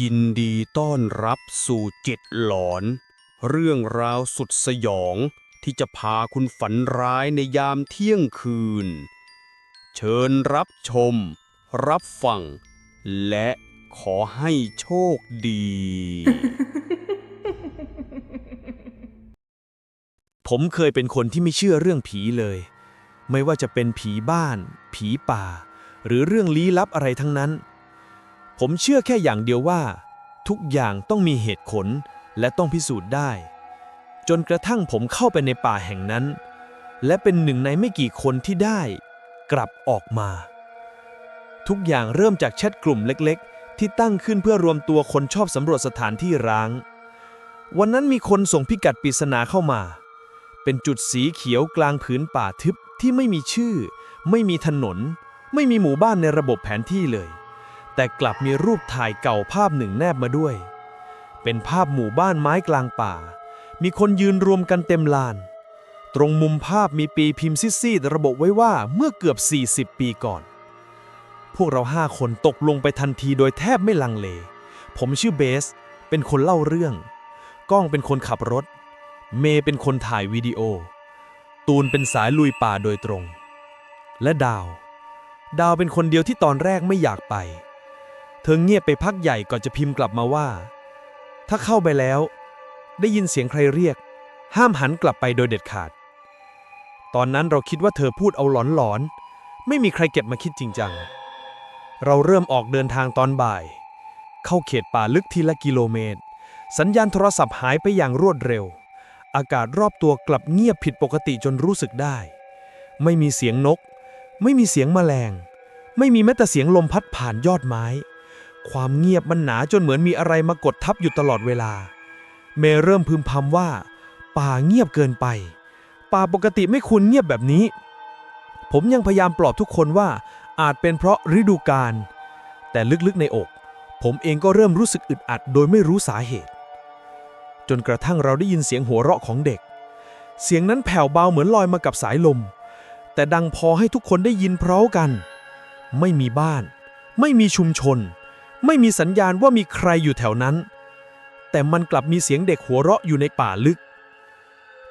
ยินดีต้อนรับสู่จ็ดหลอน เรื่องราวสุดสยองที่จะพาคุณฝันร้ายในยามเที่ยงคืน เชิญรับชม รับฟัง และขอให้โชคดี ผมเคยเป็นคนที่ไม่เชื่อเรื่องผีเลย ไม่ว่าจะเป็นผีบ้าน ผีป่า หรือเรื่องลี้ลับอะไรทั้งนั้น ผมเชื่อแค่อย่างเดียวว่า ทุกอย่างต้องมีเหตุผลและต้องพิสูจน์ได้ จนกระทั่งผมเข้าไปในป่าแห่งนั้น และเป็นหนึ่งในไม่กี่คนที่ได้ กลับออกมา ทุกอย่างเริ่มจากแชทกลุ่มเล็กๆ ที่ตั้งขึ้นเพื่อรวมตัวคนชอบสำรวจสถานที่ร้าง วันนั้นมีคนส่งพิกัดปริศนาเข้ามา เป็นจุดสีเขียวกลางผืนป่าทึบที่ไม่มีชื่อ ไม่มีถนน ไม่มีหมู่บ้านในระบบแผนที่เลย แต่กลับมีรูปถ่ายเก่าภาพหนึ่งแนบมาด้วย เป็นภาพหมู่บ้านไม้กลางป่า มีคนยืนรวมกันเต็มลาน ตรงมุมภาพมีปีพิมพ์ซีดๆระบุไว้ว่าเมื่อเกือบ 40 ปีก่อน พวกเราห้าคนตกลงไปทันทีโดยแทบไม่ลังเล ผมชื่อเบส เป็นคนเล่าเรื่อง ก้องเป็นคนขับรถ เมย์เป็นคนถ่ายวิดีโอ ตูนเป็นสายลุยป่าโดยตรง และดาว ดาวเป็นคนเดียวที่ตอนแรกไม่อยากไป เธอเงียบไปพักใหญ่ก่อนจะพิมพ์กลับมาว่า ถ้าเข้าไปแล้ว ได้ยินเสียงใครเรียก ห้ามหันกลับไปโดยเด็ดขาด ตอนนั้นเราคิดว่าเธอพูดเอาหลอนๆ ไม่มีใครเก็บมาคิดจริงจัง เราเริ่มออกเดินทางตอนบ่าย เข้าเขตป่าลึกทีละกิโลเมตร สัญญาณโทรศัพท์หายไปอย่างรวดเร็ว อากาศรอบตัวกลับเงียบผิดปกติจนรู้สึกได้ ไม่มีเสียงนก ไม่มีเสียงแมลง ไม่มีแม้แต่เสียงลมพัดผ่านยอดไม้ ความเงียบมันหนาจนเหมือนมีอะไรมากดทับอยู่ตลอดเวลา เมย์เริ่มพึมพำว่า ป่าเงียบเกินไป ป่าปกติไม่ควรเงียบแบบนี้ ผมยังพยายามปลอบทุกคนว่าอาจเป็นเพราะฤดูกาลแต่ลึกๆในอก ผมเองก็เริ่มรู้สึกอึดอัดโดยไม่รู้สาเหตุ จนกระทั่งเราได้ยินเสียงหัวเราะของเด็ก เสียงนั้นแผ่วเบาเหมือนลอยมากับสายลม แต่ดังพอให้ทุกคนได้ยินพร้อมกัน ไม่มีบ้าน ไม่มีชุมชน ไม่มีสัญญาณว่ามีใครอยู่แถวนั้น แต่มันกลับมีเสียงเด็กหัวเราะอยู่ในป่าลึก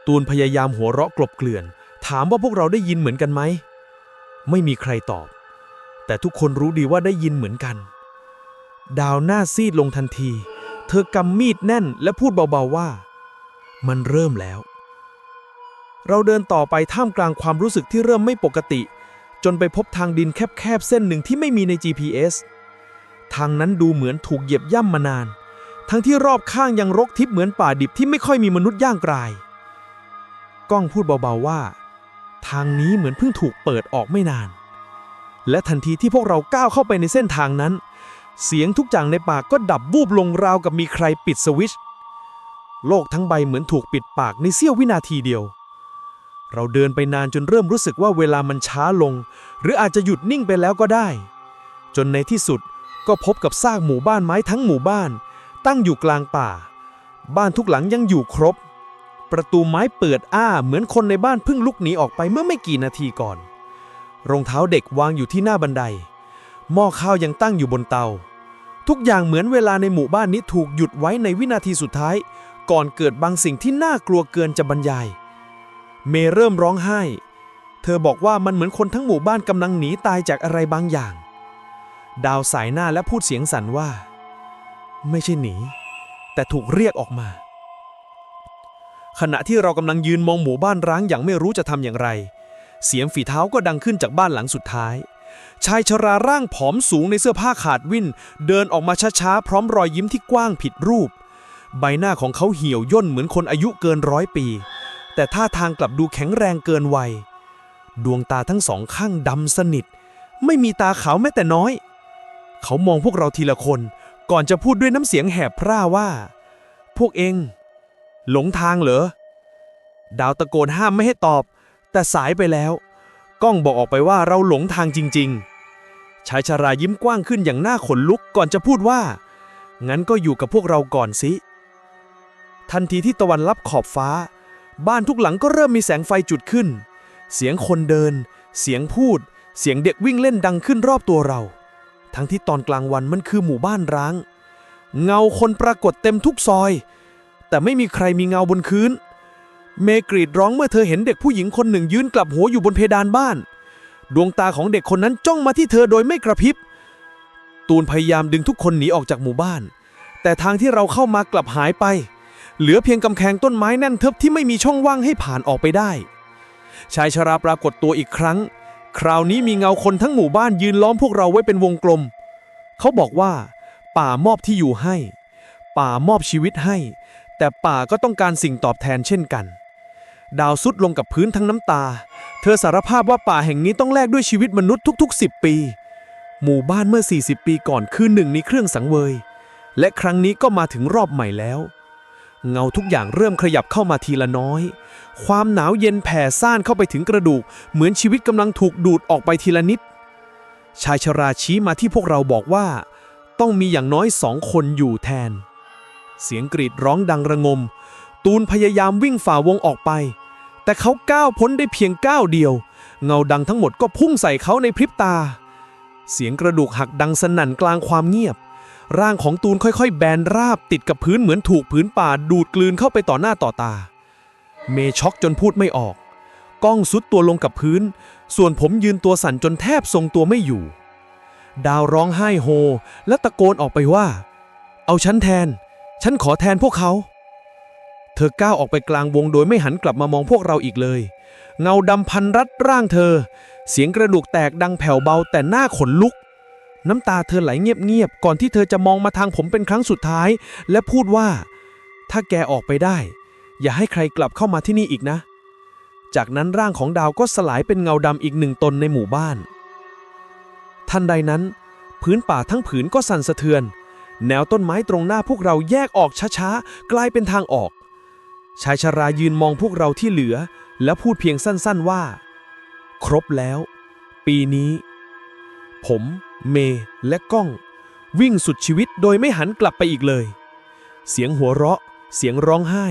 ตูนพยายามหัวเราะกลบเกลื่อน ถามว่าพวกเราได้ยินเหมือนกันไหม ไม่มีใครตอบ แต่ทุกคนรู้ดีว่าได้ยินเหมือนกัน ดาวหน้าซีดลงทันที เธอกำมีดแน่นและพูดเบาๆว่า มันเริ่มแล้ว เราเดินต่อไปท่ามกลางความรู้สึกที่เริ่มไม่ปกติ จนไปพบทางดินแคบๆเส้นหนึ่งที่ไม่มีใน GPS ทางนั้นดูเหมือนถูกเหยียบย่ำมานาน ทั้งที่รอบข้างยังรกทิพย์เหมือนป่าดิบที่ไม่ค่อยมีมนุษย์ย่างกราย ก้องพูดเบาๆว่า ทางนี้เหมือนเพิ่งถูกเปิดออกไม่นาน และทันทีที่พวกเราก้าวเข้าไปในเส้นทางนั้น เสียงทุกอย่างในป่ากก็ดับบูบลงราวกับมีใครปิดสวิตช์โลกทั้งใบเหมือนถูกปิดปากในเสี้ยววินาทีเดียว เราเดินไปนานจนเริ่มรู้สึกว่าเวลามันช้าลง หรืออาจจะหยุดนิ่งไปแล้วก็ได้ จนในที่สุด ก็พบกับซากหมู่บ้านไม้ทั้งหมู่บ้าน ตั้งอยู่กลางป่า บ้านทุกหลังยังอยู่ครบ ประตูไม้เปิดอ้าเหมือนคนในบ้านเพิ่งลุกหนีออกไปเมื่อไม่กี่นาทีก่อน รองเท้าเด็กวางอยู่ที่หน้าบันได หม้อข้าวยังตั้งอยู่บนเตา ทุกอย่างเหมือนเวลาในหมู่บ้านนี้ถูกหยุดไว้ในวินาทีสุดท้าย ก่อนเกิดบางสิ่งที่น่ากลัวเกินจะบรรยาย เมย์เริ่มร้องไห้ เธอบอกว่ามันเหมือนคนทั้งหมู่บ้านกำลังหนีตายจากอะไรบางอย่าง ดาวสายหน้าและพูดเสียงสั่นว่า ไม่ใช่หนี แต่ถูกเรียกออกมา ขณะที่เรากำลังยืนมองหมู่บ้านร้างอย่างไม่รู้จะทำอย่างไร เสียงฝีเท้าก็ดังขึ้นจากบ้านหลังสุดท้าย ชายชราร่างผอมสูงในเสื้อผ้าขาดวิ่น เดินออกมาช้าๆ พร้อมรอยยิ้มที่กว้างผิดรูป ใบหน้าของเขาเหี่ยวย่นเหมือนคนอายุเกินร้อยปี แต่ท่าทางกลับดูแข็งแรงเกินวัย ดวงตาทั้งสองข้างดำสนิท ไม่มีตาขาวแม้แต่น้อย เขามองพวกเราทีละคน ก่อนจะพูดด้วยน้ำเสียงแหบพร่าว่า พวกเอง หลงทางเหรอ ดาวตะโกนห้ามไม่ให้ตอบ แต่สายไปแล้ว ก้องบอกออกไปว่าเราหลงทางจริง ๆ ชายชารายิ้มกว้างขึ้นอย่างหน้าขนลุกก่อนจะพูดว่า งั้นก็อยู่กับพวกเราก่อนสิ ทันทีที่ตะวันลับขอบฟ้า บ้านทุกหลังก็เริ่มมีแสงไฟจุดขึ้น เสียงคนเดิน เสียงพูด เสียงเด็กวิ่งเล่นดังขึ้นรอบตัวเรา ทั้งที่ตอนกลางวันมันคือหมู่บ้านร้าง เงาคนปรากฏเต็มทุกซอย แต่ไม่มีใครมีเงาบนคืนเมกรีดร้องเมื่อเธอเห็นเด็กผู้หญิงคนหนึ่งยืนกลับหัวอยู่บนเพดานบ้าน ดวงตาของเด็กคนนั้นจ้องมาที่เธอโดยไม่กระพริบ ตูนพยายามดึงทุกคนหนีออกจากหมู่บ้าน แต่ทางที่เราเข้ามากลับหายไป เหลือเพียงกำแพงต้นไม้แน่นทึบที่ไม่มีช่องว่างให้ผ่านออกไปได้ ชายชราปรากฏตัวอีกครั้ง คราวนี้มีเงาคนทั้งหมู่บ้านยืนล้อมพวกเราไว้เป็นวงกลม เขาบอกว่า ป่ามอบที่อยู่ให้ ป่ามอบชีวิตให้ แต่ป่าก็ต้องการสิ่งตอบแทนเช่นกัน ดาวสุดลงกับพื้นทั้งน้ำตา เธอสารภาพว่าป่าแห่งนี้ต้องแลกด้วยชีวิตมนุษย์ทุก ๆ 10 ปี หมู่บ้านเมื่อ 40 ปีก่อนคือหนึ่งในเครื่องสังเวย และครั้งนี้ก็มาถึงรอบใหม่แล้ว เงาทุกอย่างเริ่มขยับเข้ามาทีละน้อย ความหนาวเย็นแผ่ซ่านเข้าไปถึงกระดูก เหมือนชีวิตกำลังถูกดูดออกไปทีละนิด ชายชราชี้มาที่พวกเราบอกว่า ต้องมีอย่างน้อยสองคนอยู่แทน เสียงกรีดร้องดังระงม ตูนพยายามวิ่งฝ่าวงออกไป แต่เขาก้าวพ้นได้เพียงก้าวเดียว เงาดังทั้งหมดก็พุ่งใส่เขาในพริบตา เสียงกระดูกหักดังสนั่นกลางความเงียบ ร่างของตูนค่อยๆ แบนราบติดกับพื้นเหมือนถูกผืนป่าดูดกลืนเข้าไปต่อหน้าต่อตา เมช็อกจนพูดไม่ออก กล้องซุดตัวลงกับพื้น ส่วนผมยืนตัวสั่นจนแทบทรงตัวไม่อยู่ ดาวร้องไห้โฮ และตะโกนออกไปว่า เอาฉันแทน ฉันขอแทนพวกเขา เธอก้าวออกไปกลางวงโดยไม่หันกลับมามองพวกเราอีกเลย เงาดำพันรัดร่างเธอ เสียงกระดูกแตกดังแผ่วเบาแต่หน้าขนลุก น้ำตาเธอไหลเงียบๆก่อนที่เธอจะมองมาทางผมเป็นครั้งสุดท้าย และพูดว่า ถ้าแกออกไปได้ อย่าให้ใครกลับเข้ามาที่นี่อีกนะ จากนั้นร่างของดาวก็สลายเป็นเงาดำอีกหนึ่งตนในหมู่บ้าน ทันใดนั้น พื้นป่าทั้งผืนก็สั่นสะเทือน แนวต้นไม้ตรงหน้าพวกเราแยกออกช้าๆ กลายเป็นทางออก ชายชรายืนมองพวกเราที่เหลือ แล้วพูดเพียงสั้นๆว่า ครบแล้ว ปีนี้ ผม เมย์และก้อง วิ่งสุดชีวิตโดยไม่หันกลับไปอีกเลย เสียงหัวเราะ เสียงร้องไห้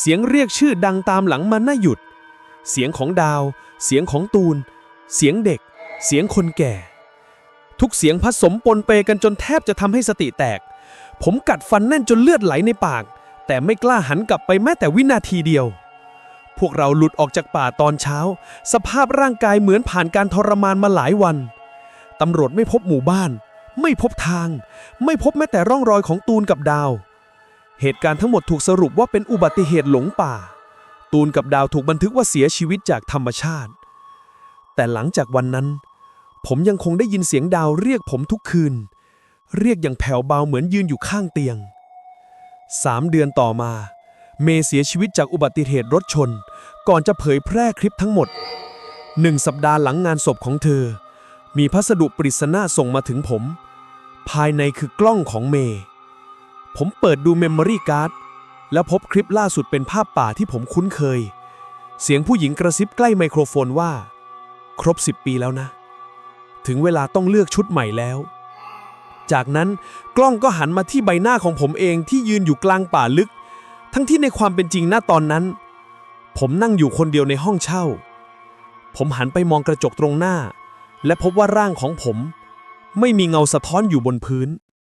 เสียงเรียกชื่อดังตามหลังมันน่าหยุด เสียงของดาว เสียงของตูน เสียงเด็ก เสียงคนแก่ ทุกเสียงผสมปนเปกันจนแทบจะทำให้สติแตก ผมกัดฟันแน่นจนเลือดไหลในปาก แต่ไม่กล้าหันกลับไปแม้แต่วินาทีเดียวพวกเราหลุดออกจากป่าตอนเช้า สภาพร่างกายเหมือนผ่านการทรมานมาหลายวัน ตำรวจไม่พบหมู่บ้าน ไม่พบทาง ไม่พบแม้แต่ร่องรอยของตูนกับดาว เหตุการณ์ทั้งหมดถูกสรุปว่าเป็นอุบัติเหตุหลงป่า ตูนกับดาวถูกบันทึกว่าเสียชีวิตจากธรรมชาติ แต่หลังจากวันนั้น ผมยังคงได้ยินเสียงดาวเรียกผมทุกคืน เรียกอย่างแผ่วเบาเหมือนยืนอยู่ข้างเตียงสามเดือนต่อมา เมย์เสียชีวิตจากอุบัติเหตุรถชน ก่อนจะเผยแพร่คลิปทั้งหมดหนึ่งสัปดาห์หลังงานศพของเธอ มีพัสดุปริศนาส่งมาถึงผม ภายในคือกล้องของเมย์ผมเปิดดูเมมโมรี่การ์ดแล้วพบคลิปล่าสุดเป็นภาพป่าที่ผมคุ้นเคย เสียงผู้หญิงกระซิบใกล้ไมโครโฟนว่า ครบ 10 ปีแล้วนะ ถึงเวลาต้องเลือกชุดใหม่แล้ว จากนั้นกล้องก็หันมาที่ใบหน้าของผมเองที่ยืนอยู่กลางป่าลึก ทั้งที่ในความเป็นจริงหน้าตอนนั้น ผมนั่งอยู่คนเดียวในห้องเช่า ผมหันไปมองกระจกตรงหน้า และพบว่าร่างของผม ไม่มีเงาสะท้อนอยู่บนพื้น